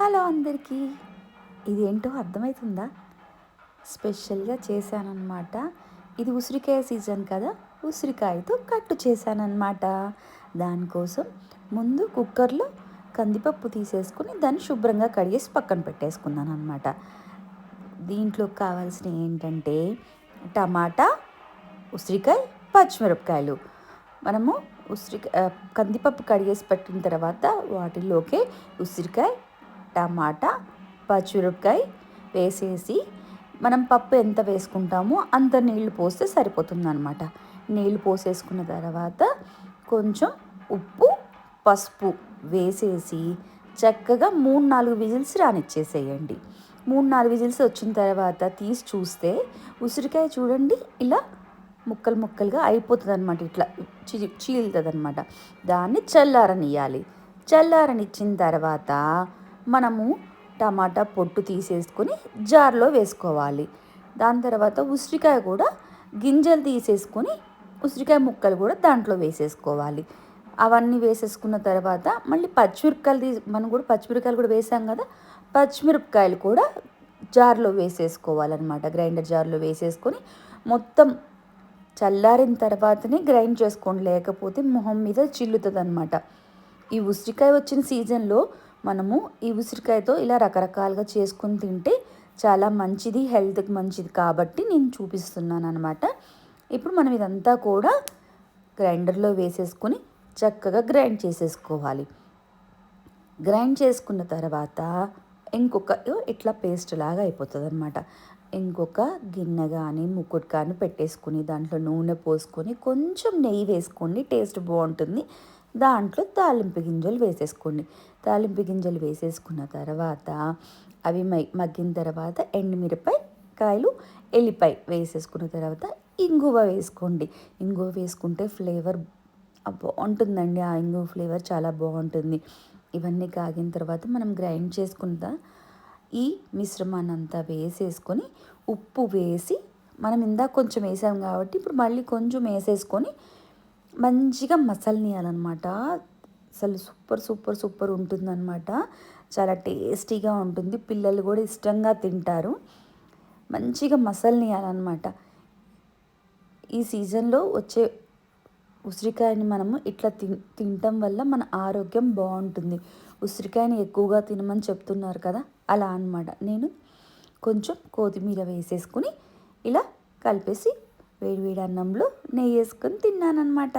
Hello అందరికీ. ఇదేంటో అర్థమవుతుందా స్పెషల్గా చేశానన్నమాట. ఇది ఉసిరికాయ సీజన్ కదా ఉసిరికాయతో కట్టు చేశానన్నమాట. దానికోసం ముందు కుక్కర్లో కందిపప్పు తీసేసుకుని దాన్ని శుభ్రంగా కడిగేసి పక్కన పెట్టేసుకున్నాను అనమాట దీంట్లో కావాల్సినవి ఏంటంటే టమాటా ఉసిరికాయ పచ్చిమిరపకాయలు. మనము ఉసిరికాయ కందిపప్పు కడిగేసి పెట్టిన తర్వాత వాటిలోకి ఉసిరికాయ టమాటా పచ్చిమిరపకాయ వేసేసి మనం పప్పు ఎంత వేసుకుంటామో అంత నీళ్ళు పోస్తే సరిపోతుందనమాట నీళ్ళు పోసేసుకున్న తర్వాత కొంచెం ఉప్పు పసుపు వేసేసి చక్కగా మూడు నాలుగు విజిల్స్ రానిచ్చేసేయండి. మూడు నాలుగు విజిల్స్ వచ్చిన తర్వాత తీసి చూస్తే ఉసిరికాయ చూడండి ఇలా ముక్కలు ముక్కలుగా అయిపోతుంది అనమాట ఇట్లా చీలుతుంది అనమాట దాన్ని చల్లారనియాలి చల్లారనిచ్చిన తర్వాత మనము టమాటా పొట్టు తీసేసుకొని జార్లో వేసుకోవాలి. దాని తర్వాత ఉసిరికాయ కూడా గింజలు తీసేసుకొని ఉసిరికాయ ముక్కలు కూడా దాంట్లో వేసేసుకోవాలి. అవన్నీ వేసేసుకున్న తర్వాత మళ్ళీ పచ్చిమిరపకాయలు తీసి మనం కూడా పచ్చిమిరపకాయలు కూడా వేసాం కదా పచ్చిమిరపకాయలు కూడా జార్లో వేసేసుకోవాలన్నమాట. గ్రైండర్ జార్లో వేసేసుకొని మొత్తం చల్లారిన తర్వాతనే గ్రైండ్ చేసుకోండి. లేకపోతే మొహం మీద చిల్లుతుంది అనమాట ఈ ఉసిరికాయ వచ్చిన సీజన్లో మనము ఈ ఉసిరికాయతో ఇలా రకరకాలుగా చేసుకొని తింటే చాలా మంచిది హెల్త్కి మంచిది కాబట్టి నేను చూపిస్తున్నాను అనమాట ఇప్పుడు మనం ఇదంతా కూడా గ్రైండర్లో వేసేసుకొని చక్కగా గ్రైండ్ చేసేసుకోవాలి. గ్రైండ్ చేసుకున్న తర్వాత ఇంకొక ఇట్లా పేస్ట్ లాగా అయిపోతుంది అనమాట ఇంకొక గిన్నె కానీ ముక్కుడు కానీ పెట్టేసుకుని దాంట్లో నూనె పోసుకొని కొంచెం నెయ్యి వేసుకోండి టేస్ట్ బాగుంటుంది. దాంట్లో తాలింపు గింజలు వేసేసుకోండి. తాలింపు గింజలు వేసేసుకున్న తర్వాత అవి మగ్గిన తర్వాత ఎండుమిరపాయ కాయలు ఎల్లిపాయ వేసేసుకున్న తర్వాత ఇంగువ వేసుకోండి. ఇంగువ వేసుకుంటే ఫ్లేవర్ బాగుంటుందండి. ఆ ఇంగువ ఫ్లేవర్ చాలా బాగుంటుంది. ఇవన్నీ కాగిన తర్వాత మనం గ్రైండ్ చేసుకున్న ఈ మిశ్రమాన్ని అంతా వేసేసుకొని ఉప్పు వేసి మనం ఇందాక కొంచెం వేసాం కాబట్టి ఇప్పుడు మళ్ళీ కొంచెం వేసేసుకొని మంచిగా మసలనియాలన్నమాట అసలు సూపర్ సూపర్ సూపర్ ఉంటుందన్నమాట. చాలా టేస్టీగా ఉంటుంది. పిల్లలు కూడా ఇష్టంగా తింటారు. మంచిగా మసలనియాలన్నమాట ఈ సీజన్లో వచ్చే ఉసిరికాయని మనము ఇట్లా తి తినటం వల్ల మన ఆరోగ్యం బాగుంటుంది. ఉసిరికాయని ఎక్కువగా తినమని చెప్తున్నారు కదా? అలా అనమాట నేను కొంచెం కొత్తిమీర వేసేసుకుని ఇలా కలిపేసి వేడి వేడి అన్నంలో నెయ్యి వేసుకొని తిన్నానమాట